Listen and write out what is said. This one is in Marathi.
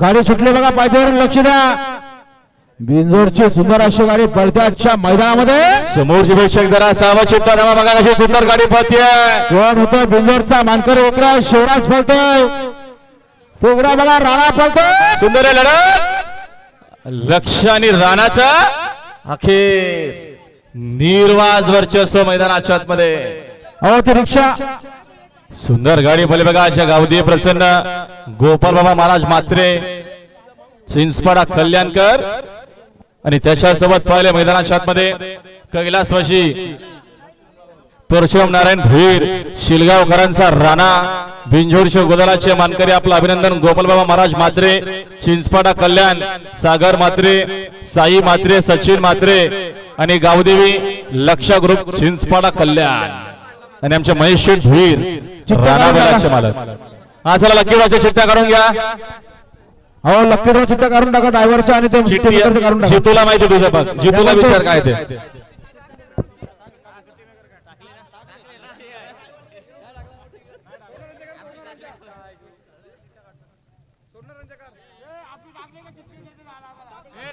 गाडी सुटली बघा पायथ्यावरून लक्ष द्या. बिंजोरची सुंदर अशी गाडी पडते पडत्याच्या मैदानामध्ये समोरची प्रेक्षक जरा सहावा चित्ता नमा बघा अशी सुंदर गाडी पडते कोण होतो? बिंजोरचा मानकर उकरा शिवराज पळतोय. तुकडा बघा राणा पळतोय. सुंदर आहे लढत. लक्ष आणि राणाचा अखेर निर्वाज वर्चस्व मैदानाच्या आतमध्ये. अहो ती रिक्षा. सुंदर गाडी पहिले बघा आजच्या गावदी प्रसन्न गोपाल बाबा महाराज मात्रे चिंचपाडा कल्याणकर आणि त्याच्यासोबत पाहिले मैदानाच्या आतमध्ये कैलासवाशी परशुराम नारायण भीर शिलगावकरांचा राणा. बिंजोडशे गोदलाचे मानकरी आपलं अभिनंदन. गोपाल बाबा महाराज मात्रे चिंचपाडा कल्याण सागर मात्रे साई मात्रे सचिन मात्रे आणि गावदेवी लक्षा ग्रुप चिंचपाडा कल्याण. आणि आमचे महेश भीर राणा बैलाचे मालक. हा चला लकीवाच्या चिठ्ठ्या काढून घ्या. अहो लक्कीराव चित्त काढून टाका ड्रायव्हरच्या आणि ते जितूला माहिती तुझं बघ. जितूला विचार काय ते. सोडणार रंजकर ए आपली लागले का ए